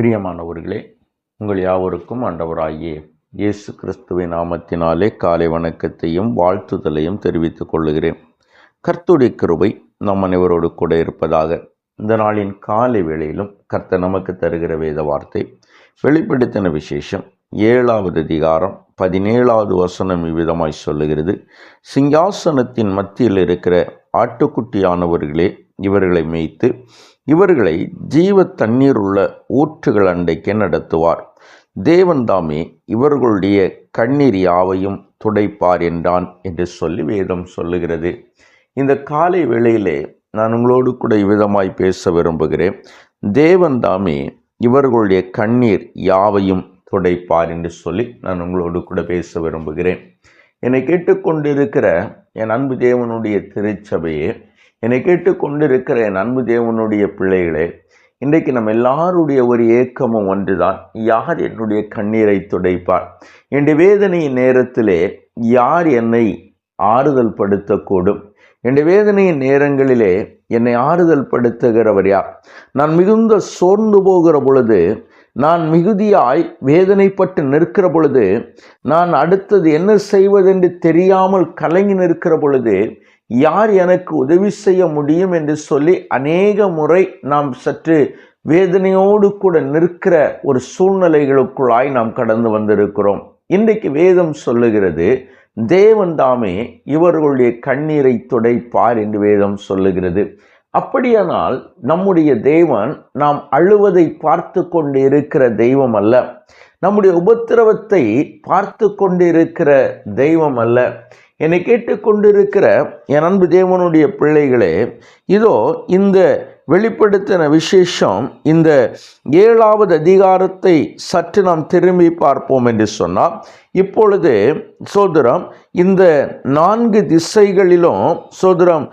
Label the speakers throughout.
Speaker 1: பிரியமானவர்களே உங்கள் யாவருக்கும் ஆண்டவராகிய இயேசு கிறிஸ்துவின் நாமத்தினாலே காலை வணக்கத்தையும் வாழ்த்துதலையும் தெரிவித்துக் கொள்ளுகிறேன் கர்த்துடைய கிருபை நம் அனைவரோடு கூட இருப்பதாக இந்த நாளின் காலை வேளையிலும் கர்த்தர் நமக்கு தருகிற வேத வார்த்தை வெளிப்படுத்தின விசேஷம் ஏழாவது அதிகாரம் பதினேழாவது வசனம் இவ்விதமாய் சொல்லுகிறது. சிங்காசனத்தின் மத்தியில் இருக்கிற ஆட்டுக்குட்டியானவர்களே இவர்களை மேய்த்து இவர்களை ஜீவ தண்ணீர் உள்ள ஊற்றுகள் அண்டைக்கு நடத்துவார். தேவன்தாமே இவர்களுடைய கண்ணீர் யாவையும் துடைப்பார் என்றான் என்று சொல்லி வேதம் சொல்லுகிறது. இந்த காலை வேளையிலே நான் உங்களோடு கூட இவ்விதமாய் பேச விரும்புகிறேன். தேவன்தாமே இவர்களுடைய கண்ணீர் யாவையும் துடைப்பார் என்று சொல்லி நான் உங்களோடு கூட பேச விரும்புகிறேன். என்னை கேட்டுக்கொண்டிருக்கிற என் அன்பு தேவனுடைய திருச்சபையே என்னை கேட்டுக்கொண்டிருக்கிற என் அன்பு தேவனுடைய பிள்ளைகளே. இன்றைக்கு நம்ம எல்லாருடைய ஒரு ஏக்கமும் ஒன்றுதான். யார் என்னுடைய கண்ணீரை துடைப்பார்? என்னுடைய வேதனையின் நேரத்திலே யார் என்னை ஆறுதல் படுத்தக்கூடும் என்னுடைய வேதனையின் நேரங்களிலே என்னை ஆறுதல் படுத்துகிறவர் யார்? நான் மிகுந்த சோர்ந்து போகிற பொழுது நான் மிகுதியாய் வேதனைப்பட்டு நிற்கிற பொழுது நான் அடுத்தது என்ன செய்வதென்று தெரியாமல் கலங்கி நிற்கிற பொழுது யார் எனக்கு உதவி செய்ய முடியும் என்று சொல்லி அநேக முறை நாம் சற்று வேதனையோடு கூட நிற்கிற ஒரு சூழ்நிலைகளுக்குள்ளாய் நாம் கடந்து வந்திருக்கிறோம். இன்றைக்கு வேதம் சொல்லுகிறது தேவன் தாமே இவர்களுடைய கண்ணீரை துடைப்பார் என்று வேதம் சொல்லுகிறது. அப்படியானால் நம்முடைய தெய்வன் நாம் அழுவதை பார்த்து கொண்டு இருக்கிற தெய்வம் அல்ல நம்முடைய உபத்திரவத்தை பார்த்து கொண்டு இருக்கிற தெய்வம் அல்ல என்னை கேட்டுக்கொண்டிருக்கிற என் அன்பு தேவனுடைய பிள்ளைகளே இதோ இந்த வெளிப்படுத்தின விசேஷம் இந்த ஏழாவது அதிகாரத்தை சற்று நாம் திரும்பி பார்ப்போம் என்று சொன்னால் இப்பொழுது சோதரம் இந்த நான்கு திசைகளிலும் சோதரம்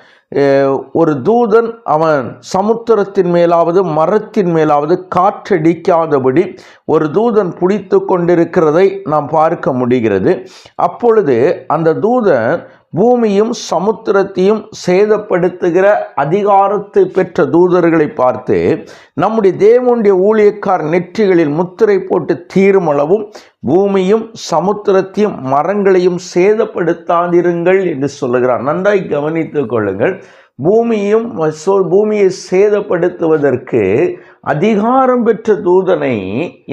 Speaker 1: ஒரு தூதன் அவன் சமுத்திரத்தின் மேலாவது மரத்தின் மேலாவது காற்றடிக்காதபடி ஒரு தூதன் பிடித்து கொண்டிருக்கிறதை நாம் பார்க்க முடிகிறது. அப்பொழுது அந்த தூதன் பூமியும் சமுத்திரத்தையும் சேதப்படுத்துகிற அதிகாரத்தை பெற்ற தூதர்களை பார்த்து நம்முடைய தேவனுடைய ஊழியக்கார் நெற்றிகளில் முத்திரை போட்டு தீருமளவும் பூமியும் சமுத்திரத்தையும் மரங்களையும் சேதப்படுத்தாதிருங்கள் என்று சொல்லுகிறார். நன்றாய் கவனித்துக் கொள்ளுங்கள். பூமியும் பூமியை சேதப்படுத்துவதற்கு அதிகாரம் பெற்ற தூதனை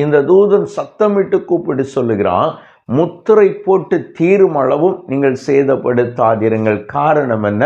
Speaker 1: இந்த தூதன் சத்தமிட்டு கூப்பிட்டு சொல்லுகிறான். முத்திரை போட்டு தீரும் அளவும் நீங்கள் சேதப்படுத்தாதிருங்கள். காரணம் என்ன?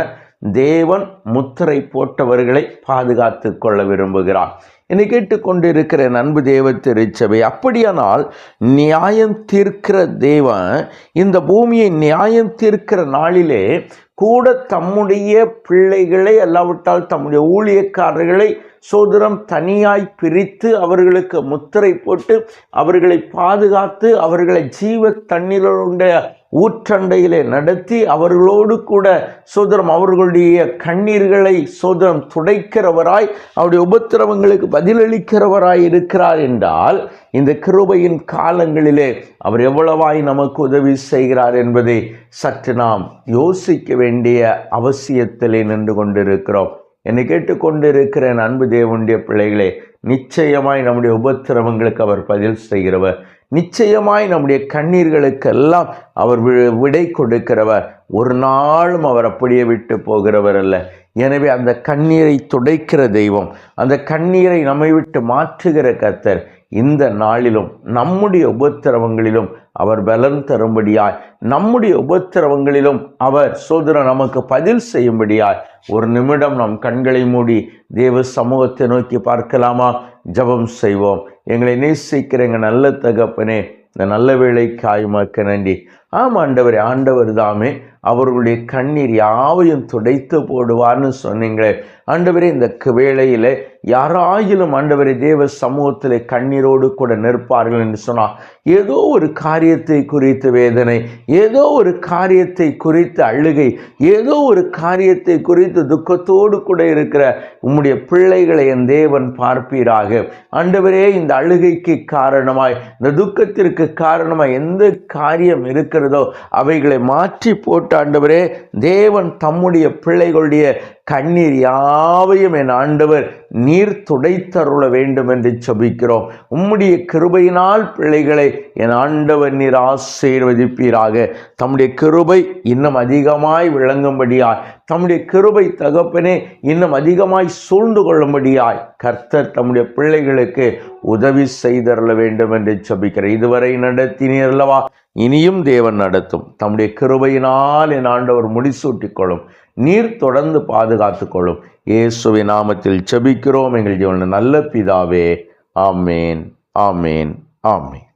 Speaker 1: தேவன் முத்திரை போட்டவர்களை பாதுகாத்து கொள்ள விரும்புகிறார். என்னை கேட்டுக்கொண்டிருக்கிற நண்பு தேவ திருச்சபை அப்படியானால் நியாயம் தீர்க்கிற தேவன் இந்த பூமியை நியாயம் தீர்க்கிற நாளிலே கூட தம்முடைய பிள்ளைகளை அல்லாவிட்டால் தம்முடைய ஊழியக்காரர்களை சோதரம் தனியாய் பிரித்து அவர்களுக்கு முத்திரை போட்டு அவர்களை பாதுகாத்து அவர்களை ஜீவ தண்ணீருடைய ஊற்றண்டையிலே நடத்தி அவர்களோடு கூட சோதரம் அவர்களுடைய கண்ணீர்களை சோதரம் துடைக்கிறவராய் அவருடைய உபத்திரவங்களுக்கு பதிலளிக்கிறவராய் இருக்கிறார் என்றால் இந்த கிருபையின் காலங்களிலே அவர் எவ்வளவாய் நமக்கு உதவி செய்கிறார் என்பதை சற்று நாம் யோசிக்க வேண்டும் வேண்டிய அவசியத்திலே நின்று கொண்டிருக்கிறோம். என்னை கேட்டுக்கொண்டிருக்கிற அன்பு தேவனுடைய பிள்ளைகளே நிச்சயமாய் நம்முடைய உபத்திரவங்களுக்கு அவர் பதில் செய்கிறவர். நிச்சயமாய் நம்முடைய கண்ணீர்களுக்கெல்லாம் அவர் விடை கொடுக்கிறவர். ஒரு நாளும் அவர் அப்படியே விட்டு போகிறவர் அல்ல. எனவே அந்த கண்ணீரை துடைக்கிற தெய்வம் அந்த கண்ணீரை நம்மை விட்டு மாற்றுகிற கத்தர் இந்த நாளிலும் நம்முடைய உபத்திரவங்களிலும் அவர் பலன் தரும்படியாய் நம்முடைய உபத்திரவங்களிலும் அவர் சோதர நமக்கு பதில் செய்யும்படியாய் ஒரு நிமிடம் நம் கண்களை மூடி தேவ சமூகத்தை நோக்கி பார்க்கலாமா? ஜபம் செய்வோம். எங்களை நேசிக்கிற எங்கள் நல்ல தகப்பனே இந்த நல்ல வேலைக்காய் மக்க நன்றி. ஆம் ஆண்டவர் ஆண்டவர் தாமே அவர்களுடைய கண்ணீர் யாவையும் துடைத்து போடுவார்னு சொன்னீங்களே. ஆண்டவரே இந்த வேளையில் யாராயிலும் ஆண்டவரை தேவ சமூகத்தில் கண்ணீரோடு கூட நிற்பார்கள் என்று சொன்னால் ஏதோ ஒரு காரியத்தை குறித்து வேதனை ஏதோ ஒரு காரியத்தை குறித்து அழுகை ஏதோ ஒரு காரியத்தை குறித்து துக்கத்தோடு கூட இருக்கிற உம்முடைய பிள்ளைகளை என் தேவன் பார்ப்பீராக. ஆண்டவரே இந்த அழுகைக்கு காரணமாய் இந்த துக்கத்திற்கு காரணமாய் எந்த காரியம் இருக்கிறதோ அவைகளை மாற்றி போட்டு ஆண்டவரே தேவன் தம்முடைய பிள்ளைகளுடைய கண்ணீர் யாவையும் என் ஆண்டவர் நீர் துடைத்தருள வேண்டும் என்று செபிக்கிறோம் உம்முடைய கிருபையினால் பிள்ளைகளை என் ஆண்டவர் நீர் ஆசீர்வதிப்பீராக. தம்முடைய கிருபை இன்னும் அதிகமாய் விளங்கும்படியாய். தம்முடைய கிருபை தகப்பனே இன்னும் அதிகமாய் சூழ்ந்து கொள்ளும்படியாய் கர்த்தர் தம்முடைய பிள்ளைகளுக்கு உதவி செய்தருள வேண்டும் என்று செபிக்கிறேன் இதுவரை நடத்தினீர் அல்லவா இனியும் தேவன் நடத்தும். தம்முடைய கிருபையினால் என் ஆண்டவர் முடிசூட்டிக்கொள்ளும். நீர் தொடர்ந்து பாதுகாத்து கொள்ளும். இயேசுவை நாமத்தில் செபிக்கிறோம் எங்கள் ஜீவன நல்ல பிதாவே ஆமேன் ஆமேன் ஆமேன்.